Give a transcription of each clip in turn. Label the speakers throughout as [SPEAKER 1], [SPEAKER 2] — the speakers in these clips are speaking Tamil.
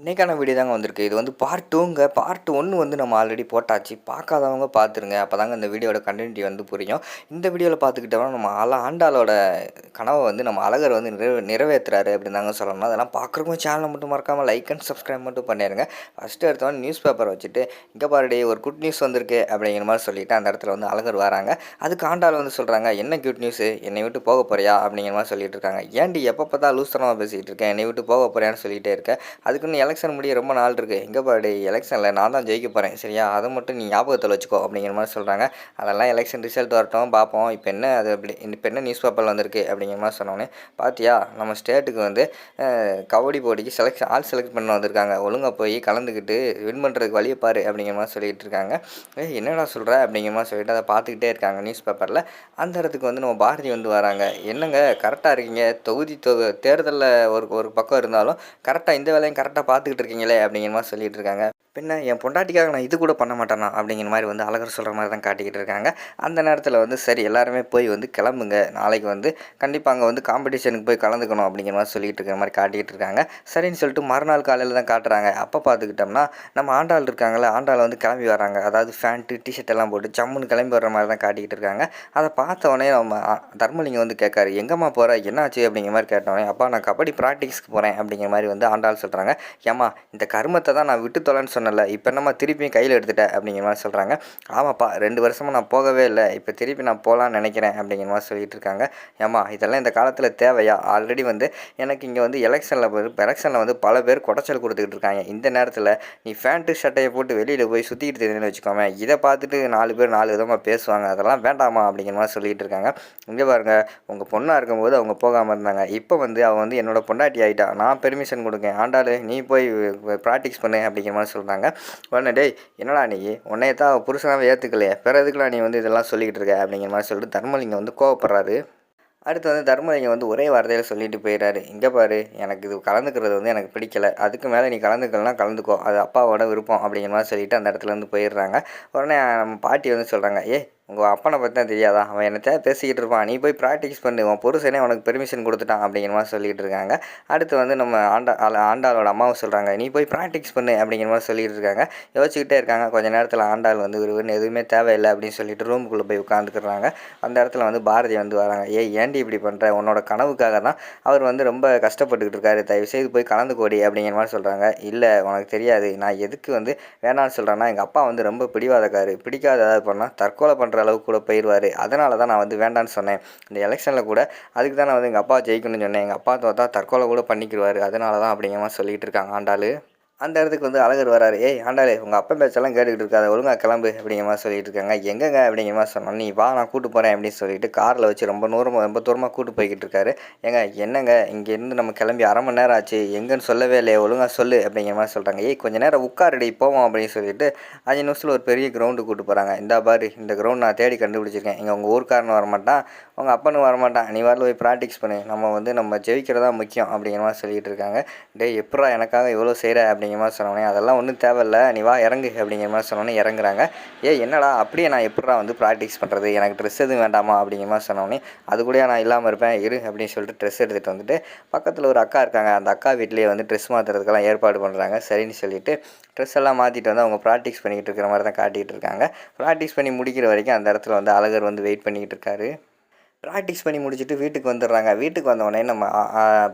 [SPEAKER 1] இன்றைக்கான வீடியோ தாங்க வந்திருக்கு. இது வந்து பார்ட் டூங்க பார்ட் ஒன்று வந்து நம்ம ஆல்ரெடி போட்டாச்சு. பார்க்காதவங்க பார்த்துருங்க. அப்போ தாங்க இந்த வீடியோட கண்டினியூட்டி வந்து புரியும். இந்த வீடியோவில் பார்த்துக்கிட்டோம்னா நம்ம அல ஆண்டாளோட கனவை வந்து நம்ம அழகர் வந்து நிறைவே நிறைவேற்றுறாரு அப்படின்னு தாங்க சொல்லணும். அதெல்லாம் பார்க்குறவங்க சேனலை மட்டும் மறக்காமல் லைக் அண்ட் சப்ஸ்கிரைப் மட்டும் பண்ணிடுங்க ஃபஸ்ட்டு எடுத்தவொடனே நியூஸ் பேப்பர் வச்சுட்டு இங்கே பாருடி ஒரு குட் நியூஸ் வந்திருக்கு அப்படிங்கிற மாதிரி சொல்லிவிட்டு அந்த இடத்துல வந்து அழகர் வராங்க. அதுக்கு ஆண்டாள் வந்து சொல்கிறாங்க என்ன குட் நியூஸு என்னை விட்டு போக போறியா? அப்படிங்கிற மாதிரி சொல்லிட்டு இருக்காங்க. ஏன்டி எப்போ பார்த்தா லூஸ்தனமாக பேசிகிட்டு இருக்கேன் என்னை விட்டு போக போறியான்னு சொல்லிகிட்டே இருக்கேன் அதுக்குன்னு எலெக்ஷன் முடிய ரொம்ப நாள் இருக்குது எங்கே பாடி எலெக்ஷனில் நான் தான் ஜெயிக்க போகிறேன் சரியா? அதை மட்டும் நீ ஞாபகத்தில் வச்சுக்கோ அப்படிங்கிற மாதிரி சொல்கிறாங்க அதெல்லாம் எலெக்ஷன் ரிசல்ட் வரட்டும் பார்ப்போம் இப்போ என்ன அது அப்படி இப்போ என்ன நியூஸ் பேப்பரில் வந்திருக்கு அப்படிங்கிற மாதிரி சொன்னோன்னே பார்த்தியா நம்ம ஸ்டேட்டுக்கு வந்து கபடி போட்டிக்கு செலெக்ஷன் ஆள் செலக்ட் பண்ண வந்திருக்காங்க. ஒழுங்காக போய் கலந்துக்கிட்டு வின் பண்ணுறதுக்கு வழியை பாரு அப்படிங்கிற மாதிரி சொல்லிகிட்டு இருக்காங்க. ஏ என்னடா சொல்கிற அப்படிங்கிற மாதிரி சொல்லிட்டு அதை பார்த்துக்கிட்டே இருக்காங்க நியூஸ் பேப்பரில் அந்த இடத்துக்கு வந்து நம்ம பாரதி வந்து வராங்க. என்னங்க கரெக்டாக இருக்கீங்க. தொகுதி தொகு தேர்தலில் ஒரு ஒரு பக்கம் இருந்தாலும் கரெக்டாக இந்த வேலையும் கரெக்டாக பார்த்துக்கிட்டு இருக்கீங்களே அப்படிங்கிற மாதிரி சொல்லிட்டு இருக்காங்க. பின்ன என் பொண்டாட்டிக்காக நான் இது கூட பண்ண மாட்டேனா அப்படிங்கிற மாதிரி வந்து அழகர் சொல்கிற மாதிரி தான் காட்டிக்கிட்டு இருக்காங்க. அந்த நேரத்தில் வந்து சரி எல்லாருமே போய் வந்து கிளம்புங்க. நாளைக்கு வந்து கண்டிப்பாக அங்கே வந்து காம்படிஷனுக்கு போய் கலந்துக்கணும் அப்படிங்கிற மாதிரி சொல்லிகிட்டு இருக்கிற மாதிரி காட்டிக்கிட்டு இருக்காங்க. சரின்னு சொல்லிட்டு மறுநாள் காலையில் தான் காட்டுறாங்க. அப்போ பார்த்துக்கிட்டோம்னா நம்ம ஆண்டாள் இருக்காங்களே ஆண்டாள் வந்து கிளம்பி வராங்க. அதாவது ஃபேண்ட்டு டிஷர்ட் எல்லாம் போட்டு ஜம்முன்னு கிளம்பி வர்ற மாதிரி தான் காட்டிக்கிட்டு இருக்காங்க. அதை பார்த்த உடனே நம்ம தர்மலிங்கம் வந்து கேட்காரு எங்கம்மா போகிற என்னாச்சு? அப்படிங்கிற மாதிரி கேட்டோடனே அப்பா நான் கபடி ப்ராக்டிஸ்க்கு போகிறேன் அப்படிங்கிற மாதிரி வந்து ஆண்டாள் சொல்கிறாங்க ஏம்மா இந்த கருமத்தை தான் நான் விட்டு தொலைன்னு சொன்னல இப்போ என்னம்மா திருப்பியும் கையில் எடுத்துட்டேன் அப்படிங்கிற மாதிரி சொல்கிறாங்க ஆமாப்பா ரெண்டு வருஷமாக நான் போகவே இல்லை. இப்போ திருப்பி நான் போகலான்னு நினைக்கிறேன் அப்படிங்கிற மாதிரி சொல்லிட்டு இருக்காங்க. ஏம்மா இதெல்லாம் இந்த காலத்தில் தேவையா? ஆல்ரெடி வந்து எனக்கு இங்கே வந்து எலெக்ஷனில் எலெக்ஷனில் வந்து பல பேர் குடைச்சல் கொடுத்துக்கிட்டு இருக்காங்க. இந்த நேரத்தில் நீ ஃபேண்ட்டு ஷர்ட்டையை போட்டு வெளியில் போய் சுற்றிக்கிட்டு தெரியுதுன்னு வச்சுக்கோமே இதை பார்த்துட்டு நாலு பேர் நாலு விதமாக பேசுவாங்க. அதெல்லாம் வேண்டாமா அப்படிங்கிற மாதிரி சொல்லிட்டு இருக்காங்க. இங்கே பாருங்க உங்கள் பொண்ணாக இருக்கும்போது அவங்க போகாமல் இருந்தாங்க. இப்போ வந்து அவள் வந்து என்னோட பொண்டாட்டி ஆகிட்டா நான் பெர்மிஷன் கொடுக்கேன். ஆண்டாள் நீ போய் ப்ராக்டிஸ் பண்ணு அப்படிங்கிற மாதிரி சொல்கிறாங்க உடனே டேய் என்னடா நீ? உன்னைய தான் புருஷனாகவே ஏற்றுக்கலையே பிற எதுக்குலாம் நீ வந்து இதெல்லாம் சொல்லிக்கிட்டு இருக்க? அப்படிங்கிற மாதிரி சொல்லிட்டு தர்மலிங்கம் வந்து கோவப்படுறாரு. அடுத்து வந்து தர்மலிங்கம் வந்து ஒரே வார்த்தையில் சொல்லிட்டு போயிடுறாரு. இங்கே பாரு எனக்கு இது கலந்துக்கிறது வந்து எனக்கு பிடிக்கல. அதுக்கு மேலே நீ கலந்துக்கலாம் கலந்துக்கோ. அது அப்பாவோட விருப்பம். அப்படிங்கிற மாதிரி சொல்லிட்டு அந்த இடத்துல இருந்து போயிடுறாங்க. உடனே நம்ம பாட்டி வந்து சொல்கிறாங்க ஏ உங்கள் அப்பனை பற்றி தான் தெரியாதா? அவன் என்னத்த பேசிக்கிட்டு இருப்பான். நீ போய் ப்ராக்டிஸ் பண்ணு. உன் புருஷனே உனக்கு பெர்மிஷன் கொடுத்துட்டான் அப்படிங்கிற மாதிரி சொல்லிகிட்டு இருக்காங்க. அடுத்து வந்து நம்ம ஆண்டா ஆண்டாளோட அம்மாவும் சொல்கிறாங்க நீ போய் ப்ராக்டிஸ் பண்ணு அப்படிங்கிற மாதிரி சொல்லிகிட்டு இருக்காங்க. யோசிச்சுக்கிட்டே இருக்காங்க. கொஞ்ச நேரத்தில் ஆண்டாள் வந்து ஒருவன் எதுவுமே தேவையில்லை அப்படின்னு சொல்லிட்டு ரூமுக்குள்ளே போய் உட்காந்துக்கிறாங்க அந்த இடத்துல வந்து பாரதி வந்து வராங்க. ஏய் ஏன்டி இப்படி பண்ணுற உன்னோட கனவுக்காக தான் அவர் வந்து ரொம்ப கஷ்டப்பட்டுக்கிட்டு இருக்காரு. தயவு செய்து போய் கலந்துக்கோடி அப்படிங்கிற மாதிரி சொல்கிறாங்க இல்லை உனக்கு தெரியாது. நான் எதுக்கு வந்து வேணாம்னு சொல்கிறேன்னா எங்கள் அப்பா வந்து ரொம்ப பிடிவாதக்காரு. பிடிக்காத ஏதாவது பண்ணால் தற்கொலை பண்ணுற அளவுக்கு கூட போயிடுவார். அதனால தான் நான் வந்து வேண்டான்னு சொன்னேன். இந்த எலெக்ஷனில் கூட அதுக்கு தான் நான் வந்து எங்கள் அப்பா ஜெயிக்கணும்னு சொன்னேன். எங்கள் அப்பா தோத்தா தற்கொலை கூட பண்ணிக்கிடுவார் அதனால தான் அப்படிங்கிற மாதிரி சொல்லிகிட்டு இருக்காங்க. ஆண்டாள். அந்த இடத்துக்கு வந்து அழகர் வராரு. ஏய் ஆண்டாளே உங்கள் அப்பா பேச்செல்லாம் கேட்டுக்கிட்டு இருக்காது. ஒழுங்காக கிளம்பு அப்படிங்கிற மாதிரி சொல்லிட்டு இருக்காங்க. எங்கங்க? அப்படிங்கிற மாதிரி சொன்னோம் நீ வா நான் கூட்டு போகிறேன் அப்படின்னு சொல்லிட்டு காரில் வச்சு ரொம்ப நூறமாக ரொம்ப தூரமாக கூட்டு போய்கிட்டு இருக்காரு. ஏங்க என்னங்க? இங்கேருந்து நம்ம கிளம்பி அரை மணி நேரம் ஆச்சு. எங்கன்னு சொல்லவே இல்லையே. ஒழுங்காக சொல்லு அப்படிங்கிற மாதிரி சொல்கிறாங்க ஏய் கொஞ்சம் நேரம் உட்காரடி போவோம் அப்படின்னு சொல்லிட்டு அஞ்சு நிமிஷத்தில் ஒரு பெரிய கிரவுண்டு கூட்டு போகிறாங்க இந்த பாரு இந்த கிரவுண்ட் நான் தேடி கண்டுபிடிச்சிருக்கேன். இங்கே உங்கள் ஊர்க்காரனு வரமாட்டான். உங்கள் அப்பனும் வரமாட்டான். நீ வரல போய் ப்ராக்டிஸ் பண்ணு. நம்ம வந்து நம்ம ஜெயிக்கிறதா முக்கியம் அப்படிங்கிற மாதிரி சொல்லிட்டு இருக்காங்க. டேய் எப்படா எனக்காக இவ்வளோ செய்கிற அப்படிங்கிற மாதிரி சொன்னோன்னே அதெல்லாம் ஒன்றும் தேவையில்லை நீ வா இறங்கு அப்படிங்கிற மாதிரி சொன்னோன்னே இறங்குறாங்க. ஏ என்னடா அப்படியே நான் எப்படா வந்து ப்ராக்டிஸ் பண்ணுறது எனக்கு ட்ரெஸ் எதுவும் வேண்டாமா? அப்படிங்கிற மாதிரி சொன்னோன்னே அது கூட நான் இல்லாமல் இருப்பேன் இரு அப்படின்னு சொல்லிட்டு ட்ரெஸ் எடுத்துகிட்டு வந்துட்டு பக்கத்தில் ஒரு அக்கா இருக்காங்க. அந்த அக்கா வீட்லேயே வந்து ட்ரெஸ் மாற்றுறதுக்கெல்லாம் ஏற்பாடு பண்ணுறாங்க சரின்னு சொல்லிட்டு ட்ரெஸ் எல்லாம் மாற்றிட்டு வந்து அவங்க ப்ராக்டிஸ் பண்ணிக்கிட்டு இருக்கிற மாதிரி தான் காட்டிகிட்டு இருக்காங்க. ப்ராக்டிஸ் பண்ணி முடிக்கிற வரைக்கும் அந்த இடத்துல வந்து அழகர் வந்து வெயிட் பண்ணிக்கிட்டு இருக்காரு. ப்ராக்டிஸ் பண்ணி முடிச்சுட்டு வீட்டுக்கு வந்துடுறாங்க. வீட்டுக்கு வந்தவொடனே நம்ம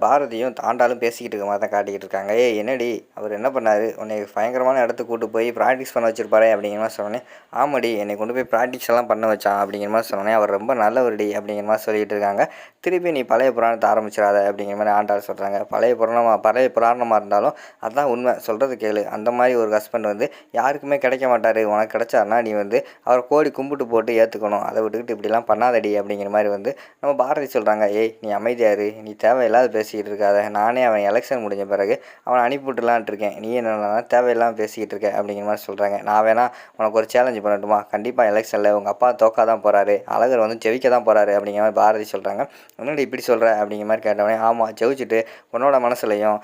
[SPEAKER 1] பாரதியும் தாண்டாலும் பேசிக்கிட்டு இருக்க மாதிரி தான் காட்டிக்கிட்டு இருக்காங்க. ஏய் என்னடி? அவர் என்ன பண்ணார்? உன்னை பயங்கரமான இடத்துக்கு கூட்டு போய் ப்ராக்டிஸ் பண்ண வச்சுருப்பாரு அப்படிங்கிற மாதிரி சொன்னோன்னே ஆமாடி என்னை கொண்டு போய் ப்ராக்டிஸ் எல்லாம் பண்ண வச்சான் அப்படிங்கிற மாதிரி சொன்னோன்னே அவர் ரொம்ப நல்லவருடி அப்படிங்கிற மாதிரி சொல்லிகிட்டு இருக்காங்க. திருப்பி நீ பழைய புராணத்தை ஆரம்பிச்சிடாத அப்படிங்கிற மாதிரி ஆண்டாள் சொல்கிறாங்க பழைய புராணமாக பழைய புராணமாக இருந்தாலும் அதுதான் உண்மை. சொல்கிறது கேளு. அந்த மாதிரி ஒரு ஹஸ்பண்ட் வந்து யாருக்குமே கிடைக்க மாட்டார். உனக்கு கிடைச்சாருன்னா நீ வந்து அவரை கோடி கும்பிட்டு போட்டு ஏற்றுக்கணும் அதை விட்டுக்கிட்டு இப்படிலாம் பண்ணாதடி அப்படிங்கிற மாதிரி வந்து நம்ம பாரதி சொல்கிறாங்க ஏய் நீ அமைதியாரு நீ தேவையில்லாத பேசிக்கிட்டு இருக்காத. நானே அவன் எலெக்ஷன் முடிஞ்ச பிறகு அவனை அனுப்பிவிட்டுலான்ட்டு இருக்கேன். நீ என்னென்னா தேவையில்லாமல் பேசிக்கிட்டு இருக்க அப்படிங்கிற மாதிரி சொல்கிறாங்க நான் வேணா உனக்கு ஒரு சேலஞ்சு பண்ணட்டுமா? கண்டிப்பாக எலெக்ஷனில் உங்கள் அப்பா தோக்கா தான் போகிறாரு அழகர் வந்து ஜெயிக்க தான் போகிறாரு அப்படிங்கிற மாதிரி பாரதி சொல்கிறாங்க என்னடி இப்படி சொல்கிற அப்படிங்கிற மாதிரி கேட்டவனே ஆமாம் ஜெயிச்சுட்டு உன்னோட மனசுலையும்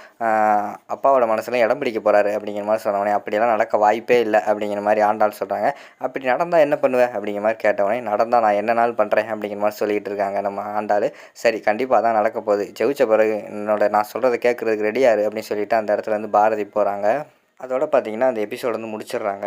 [SPEAKER 1] அப்பாவோட மனசுலையும் இடம் பிடிக்க போகிறாரு அப்படிங்கிற மாதிரி சொன்னவனே அப்படியெல்லாம் நடக்க வாய்ப்பே இல்லை அப்படிங்கிற மாதிரி ஆண்டாள் சொல்கிறாங்க அப்படி நடந்தால் என்ன பண்ணுவேன் அப்படிங்கிற மாதிரி கேட்டவனே நடந்தால் நான் என்ன நாள் பண்ணுறேன் அப்படிங்கிற மாதிரி சொல்லிட்டு சொல்லிகிட்டு இருக்காங்க நம்ம ஆண்டாள். சரி கண்டிப்பாக தான் நடக்க போகுது. ஜெயிச்ச பிறகு என்னோட நான் சொல்கிறத கேட்குறதுக்கு ரெடியாரு அப்படின்னு சொல்லிட்டு அந்த இடத்துல இருந்து பாரதி போகிறாங்க அதோட பார்த்தீங்கன்னா அந்த எபிசோடு வந்து முடிச்சிடுறாங்க.